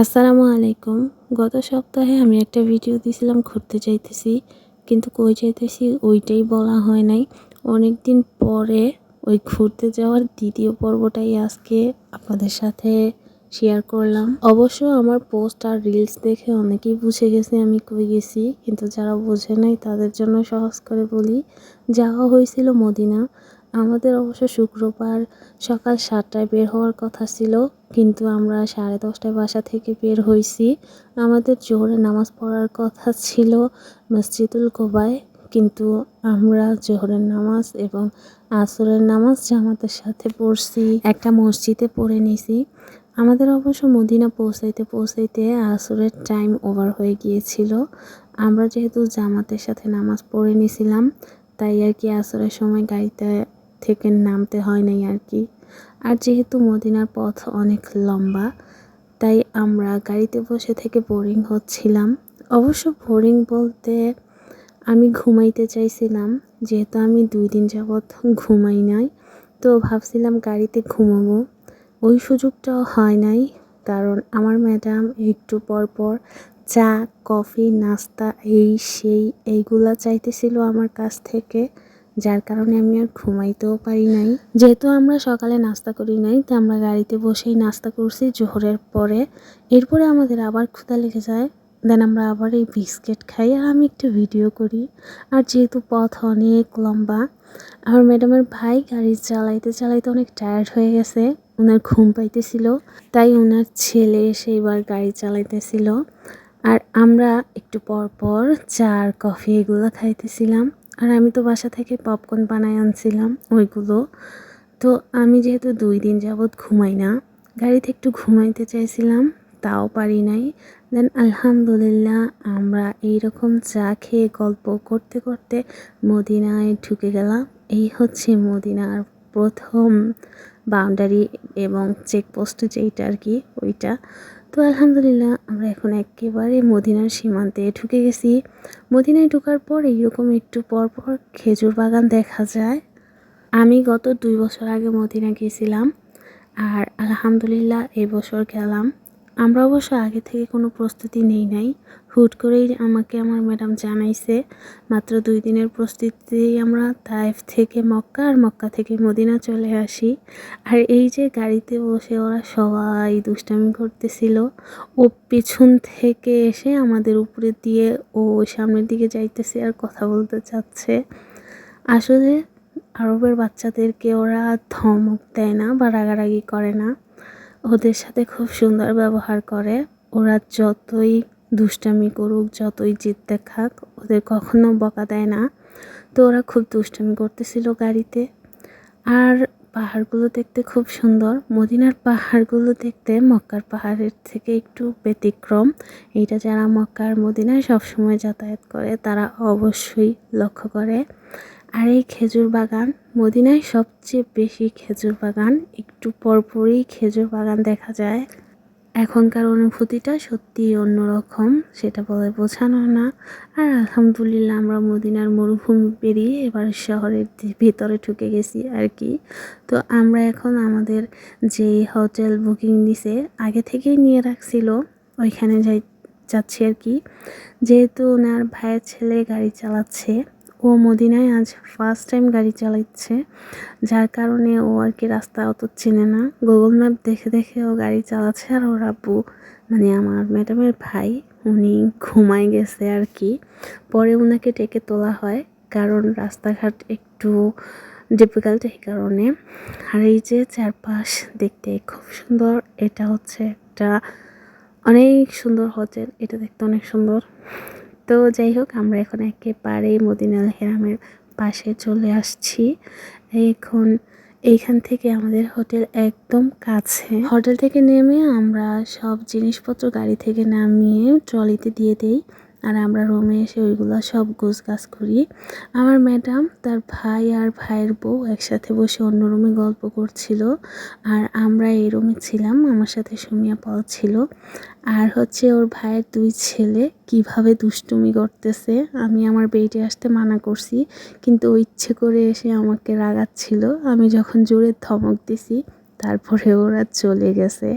আসসালামু আলাইকুম। গত সপ্তাহে আমি একটা ভিডিও দিয়েছিলাম ঘুরতে যাইতেছি, কিন্তু কই যাইতেছি ওইটাই বলা হয় নাই। অনেক দিন পরে ওই ঘুরতে যাওয়ার দ্বিতীয় পর্বটাই আজকে আপনাদের সাথে শেয়ার করলাম। অবশ্য আমার পোস্ট আর রিলস দেখে অনেকেই বুঝে গেছে আমি কই গেছি, কিন্তু যারা বোঝে নাই তাদের জন্য সহজ করে বলি। যাওয়া হয়েছিল মদিনা আমাদের অবশ্য শুক্রবার সকাল সাতটায় বের হওয়ার কথা ছিল, কিন্তু আমরা সাড়ে দশটায় বাসা থেকে বের হয়েছি। আমাদের জোহরে নামাজ পড়ার কথা ছিল মসজিদুল কোবায়, কিন্তু আমরা জোহরের নামাজ এবং আসরের নামাজ জামাতের সাথে পড়ছি, একটা মসজিদে পড়ে নিছি। আমাদের অবশ্য মদিনা পৌঁছাইতে পৌঁছাইতে আসরের টাইম ওভার হয়ে গিয়েছিল। আমরা যেহেতু জামাতের সাথে নামাজ পড়ে নিছিলাম, তাই আর কি আসরের সময় গাড়িতে থেকে নামতে হয় নাই আর কি। আর যেহেতু মদিনার পথ অনেক লম্বা, তাই আমরা গাড়িতে বসে থেকে বোরিং হচ্ছিলাম। অবশ্য বোরিং বলতে আমি ঘুমাইতে চাইছিলাম, যেহেতু আমি দুই দিন যাবৎ ঘুমাই নাই, তো ভাবছিলাম গাড়িতে ঘুমাবো। ওই সুযোগটাও হয় নাই, কারণ আমার ম্যাডাম একটু পর পর চা, কফি, নাস্তা, এই, সেই, এইগুলা চাইতেছিল আমার কাছ থেকে। যার কারণে আমি আর ঘুমাইতেও পারি নাই। যেহেতু আমরা সকালে নাস্তা করি নাই, তো আমরা গাড়িতে বসেই নাস্তা করছি জোহরের পরে। এরপরে আমাদের আবার ক্ষুধা লেগে যায়। দেন আমরা আবার এই বিস্কিট খাই আর আমি একটু ভিডিও করি। আর যেহেতু পথ অনেক লম্বা, আমার ম্যাডামের ভাই গাড়ি চালাইতে চালাইতে অনেক টায়ার্ড হয়ে গেছে। ওনার ঘুম পাইতেছিল, তাই ওনার ছেলে এসে এবার গাড়ি চালাইতেছিল। আর আমরা একটু পর পর চা আর কফি এগুলো খাইতেছিলাম। আর আমি তো বাসা থেকে পপকর্ন বানায় আনছিলাম ওইগুলো। তো আমি যেহেতু দুই দিন যাবৎ ঘুমাই না, গাড়িতে একটু ঘুমাইতে চাইছিলাম, তাও পারি নাই। দেন আলহামদুলিল্লাহ আমরা এইরকম চা খেয়ে গল্প করতে করতে মদিনায় ঢুকে গেলাম। এই হচ্ছে মদিনার প্রথম বাউন্ডারি এবং চেকপোস্ট যেইটা আর কি, ওইটা। তো আলহামদুলিল্লাহ, আমরা এখন একেবারে মদিনার সীমান্তে ঢুকে গেছি। মদিনায় ঢুকার পর এইরকম একটু পর পর খেজুর বাগান দেখা যায়। আমি গত দুই বছর আগে মদিনা গিয়েছিলাম আর আলহামদুলিল্লাহ এবছর গেলাম। আমরা অবশ্য আগে থেকে কোনো প্রস্তুতি নেই নাই। হুট করেই আমাকে আমার ম্যাডাম জানাইছে, মাত্র দুই দিনের প্রস্তুতিতেই আমরা তাইফ থেকে মক্কা আর মক্কা থেকে মদিনা চলে আসি। আর এই যে গাড়িতে বসে ওরা সবাই দুষ্টামি করতেছিল, ও পিছন থেকে এসে আমাদের উপরে দিয়ে ও সামনের দিকে যাইতেছে আর কথা বলতে চাচ্ছে। আসলে আরবের বাচ্চাদেরকে ওরা ধমক দেয় না বা রাগারাগি করে না। ওদের সাথে খুব সুন্দর ব্যবহার করে। ওরা যতই দুষ্টামি করুক, যতই জিদ দেখাক, ওদের কখনো বকা দেয় না। তো ওরা খুব দুষ্টামি করতেছিল গাড়িতে। আর পাহাড়গুলো দেখতে খুব সুন্দর। মদিনার পাহাড়গুলো দেখতে মক্কার পাহাড়ের থেকে একটু ব্যতিক্রম। এইটা যারা মক্কার মদিনায় সবসময় যাতায়াত করে, তারা অবশ্যই লক্ষ্য করে। আর এই খেজুর বাগান, মদিনায় সবচেয়ে বেশি খেজুর বাগান, একটু পরপরই খেজুর বাগান দেখা যায়। এখনকার অনুভূতিটা সত্যিই অন্যরকম, সেটা বলে বোঝানো না। আর আলহামদুলিল্লাহ আমরা মদিনার মরুভূমি পেরিয়ে এবার শহরের ভিতরে ঢুকে গেছি আর কি। তো আমরা এখন আমাদের যে হোটেল বুকিং দিছে, আগে থেকেই নিয়ে রাখছিল, ওইখানে যাই, যাচ্ছি আর কি। যেহেতু ওনার ভাইয়ের ছেলে গাড়ি চালাচ্ছে ও মদিনায় আজ ফার্স্ট টাইম গাড়ি চালাচ্ছে, যার কারণে ও আর কি রাস্তা অত চেনে না। গুগল ম্যাপ দেখে দেখে ও গাড়ি চালাচ্ছে আর ওর আব্বু মানে আমার ম্যাডামের ভাই, উনি ঘুমায় গেছে আর কি। পরে ওনাকে ডেকে তোলা হয়, কারণ রাস্তাঘাট একটু ডিফিকাল্ট এই কারণে। আর এই যে চারপাশ দেখতে খুব সুন্দর, এটা হচ্ছে একটা অনেক সুন্দর হোটেল এটা দেখতে অনেক সুন্দর। তো যাই হোক, আমরা এখন একেবারে মদিনাল হেরামের পাশে চলে আসছি। এখন এইখান থেকে আমাদের হোটেল একদম কাছে। হোটেল থেকে নেমে আমরা সব জিনিসপত্র গাড়ি থেকে নামিয়ে ট্রলিতে দিয়ে দেই। আর আমরা রুমে এসে ওইগুলো সব গোছ গাছ করি। আমার ম্যাডাম, তার ভাই আর ভাইয়ের বউ একসাথে বসে অন্য রুমে গল্প করছিল। আর আমরা এই রুমে ছিলাম, আমার সাথে সুমিয়া পাল ছিল। আর হচ্ছে ওর ভাইয়ের দুই ছেলে কীভাবে দুষ্টুমি করতেছে, আমি আমার বেডে আসতে মানা করছি, কিন্তু ও ইচ্ছে করে এসে আমাকে রাগাচ্ছিল। আমি যখন জোরে ধমক দিছি, তারপরে ওরা চলে গেছে।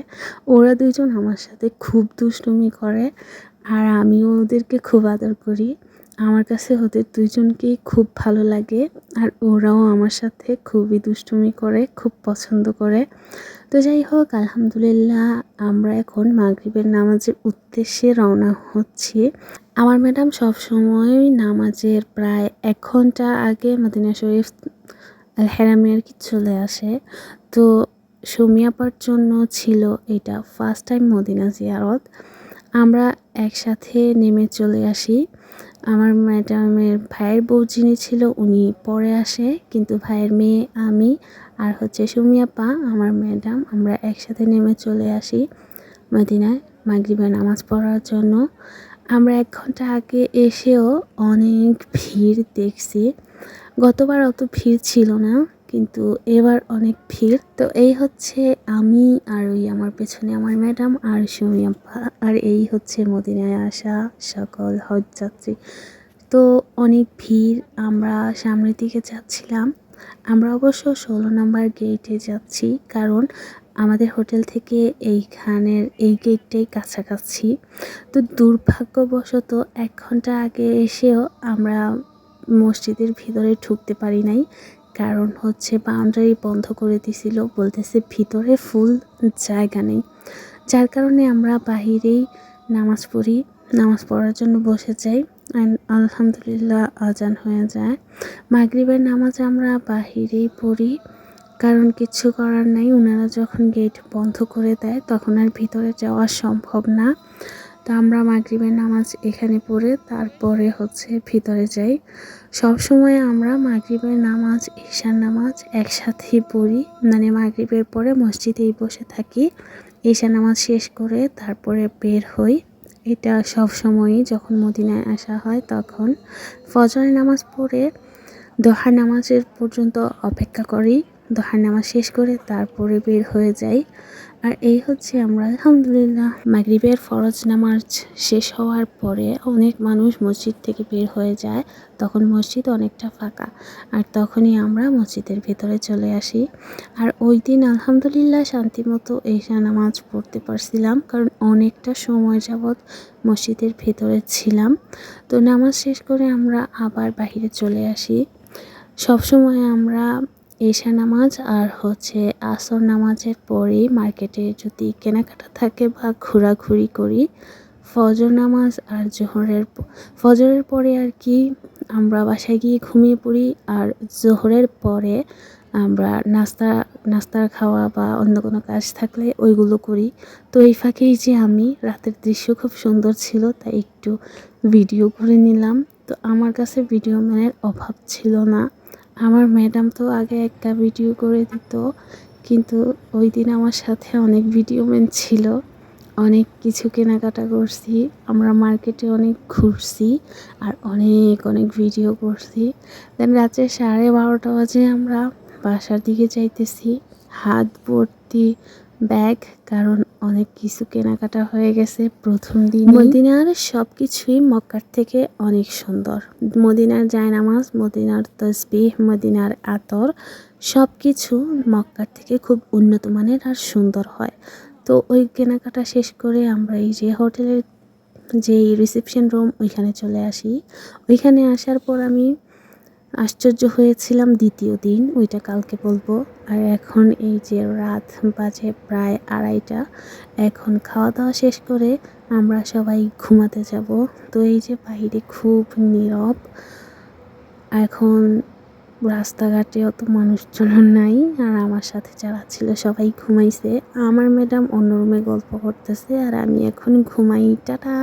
ওরা দুজন আমার সাথে খুব দুষ্টুমি করে। আর আমিও ওদেরকে খুব আদর করি। আমার কাছে ওদের দুইজনকেই খুব ভালো লাগে আর ওরাও আমার সাথে খুবই দুষ্টুমি করে, খুব পছন্দ করে। তো যাই হোক, আলহামদুলিল্লাহ আমরা এখন মাগরিবের নামাজের উদ্দেশ্যে রওনা হচ্ছি। আমার ম্যাডাম সবসময় নামাজের প্রায় এক ঘণ্টা আগে মদিনা শরীফ হেরামে আর কি চলে আসে। তো সুমিয়াপার জন্য ছিল এটা ফার্স্ট টাইম মদিনা জিয়ারত। আমরা একসাথে নেমে চলে আসি। আমার ম্যাডামের ভাইয়ের বউ যিনি ছিল, উনি পরে আসে। কিন্তু ভাইয়ের মেয়ে আমি আর হচ্ছে সুমিয়াপা আমার ম্যাডাম, আমরা একসাথে নেমে চলে আসি মদিনায় মাগরিবের নামাজ পড়ার জন্য। আমরা এক ঘণ্টা আগে এসেও অনেক ভিড় দেখছি। গতবার অত ভিড় ছিল না। কিন্তু এবার অনেক ভিড়। তো এই হচ্ছে আমি আর ওই আমার পেছনে আমার ম্যাডাম আর সুমি আপা আর এই হচ্ছে মদিনায় আসা সকল হজযাত্রী। তো অনেক ভিড়, আমরা সামনের দিকে যাচ্ছিলাম। আমরা অবশ্য ষোলো নম্বর গেটে যাচ্ছি, কারণ আমাদের হোটেল থেকে এইখানের এই গেটটাই কাছাকাছি। তো দুর্ভাগ্যবশত এক ঘণ্টা আগে এসেও আমরা মসজিদের ভিতরে ঢুকতে পারি নাই। কারণ হচ্ছে বাউন্ডারি বন্ধ করে দিছিল, বলতেছে ভিতরে ফুল জায়গা নেই। যার কারণে আমরা বাহিরেই নামাজ পড়ি, নামাজ পড়ার জন্য বসে যাই আলহামদুলিল্লাহ আজান হয়ে যায়। মাগরিবের নামাজ আমরা বাহিরেই পড়ি, কারণ কিছু করার নাই। ওনারা যখন গেট বন্ধ করে দেয়, তখন আর ভিতরে যাওয়া সম্ভব না। তো আমরা মাগরিবের নামাজ এখানে পড়ে তারপরে হচ্ছে ভিতরে যাই। সব সময় আমরা মাগরিবের নামাজ, ঈশার নামাজ একসাথেই পড়ি। মানে মাগরিবের পরে মসজিদেই বসে থাকি। ঈশা নামাজ শেষ করে তারপরে বের হই। এটা সব সময়ই যখন মদিনায় আসা হয় তখন। ফজরের নামাজ পড়ে, দোহার নামাজের পর্যন্ত অপেক্ষা করি। দোহার নামাজ শেষ করে তারপরে বের হয়ে যাই। আর এই হচ্ছে আমরা, আলহামদুলিল্লাহ, মাগরিবের ফরজ নামাজ শেষ হওয়ার পরে অনেক মানুষ মসজিদ থেকে বের হয়ে যায়। তখন মসজিদ অনেকটা ফাঁকা। আর তখনই আমরা মসজিদের ভেতরে চলে আসি। আর ওই দিন, আলহামদুলিল্লাহ, শান্তিমতো এসা নামাজ পড়তে পারছিলাম। কারণ অনেকটা সময় যাবৎ মসজিদের ভেতরে ছিলাম। তো নামাজ শেষ করে আমরা আবার বাহিরে চলে আসি। সবসময় আমরা এশা নামাজ আর হচ্ছে আসর নামাজের পরেই মার্কেটে যদি কেনাকাটা থাকে বা ঘোরাঘুরি করি, ফজর নামাজ আর জোহরের ফজরের পরে আর কি আমরা বাসায় গিয়ে ঘুমিয়ে পড়ি আর জোহরের পরে আমরা নাস্তা নাস্তা খাওয়া বা অন্য কোনো কাজ থাকলে ওইগুলো করি। তো এই ফাঁকেই যে আমি, রাতের দৃশ্য খুব সুন্দর ছিল তাই একটু ভিডিও করে নিলাম। তো আমার কাছে ভিডিও ম্যানের অভাব ছিল না। আমার ম্যাডাম তো আগে একটা ভিডিও করে দিত, কিন্তু ওই দিন আমার সাথে অনেক ভিডিও ম্যান ছিল। অনেক কিছু কেনাকাটা করছি, আমরা মার্কেটে অনেক ঘুরছি আর অনেক অনেক ভিডিও করছি। দেন রাত্রে সাড়ে বারোটা বাজে আমরা বাসার দিকে যাইতেছি, হাত ভর্তি ব্যাগ, কারণ অনেক কিছু কেনাকাটা হয়ে গেছে প্রথম দিন মদিনার সব কিছুই মক্কার থেকে অনেক সুন্দর। মদিনার জায়নামাজ, মদিনার তসবিহ, মদিনার আতর সব কিছু মক্কার থেকে খুব উন্নত মানের আর সুন্দর হয়। তো ওই কেনাকাটা শেষ করে আমরা এই যে হোটেলের যে রিসেপশন রুম, ওইখানে চলে আসি। ওইখানে আসার পর আমি আশ্চর্য হয়েছিলাম দ্বিতীয় দিন, ওইটা কালকে বলব। আর এখন এই যে রাত বাজে প্রায় আড়াইটা, এখন খাওয়া দাওয়া শেষ করে আমরা সবাই ঘুমাতে যাব। তো এই যে বাইরে খুব নীরব, এখন রাস্তাঘাটে অত মানুষজন নাই, আর আমার সাথে যারা ছিল সবাই ঘুমাইছে। আমার ম্যাডাম অন্য রুমে গল্প করতেছে, আর আমি এখন ঘুমাই, টাটা!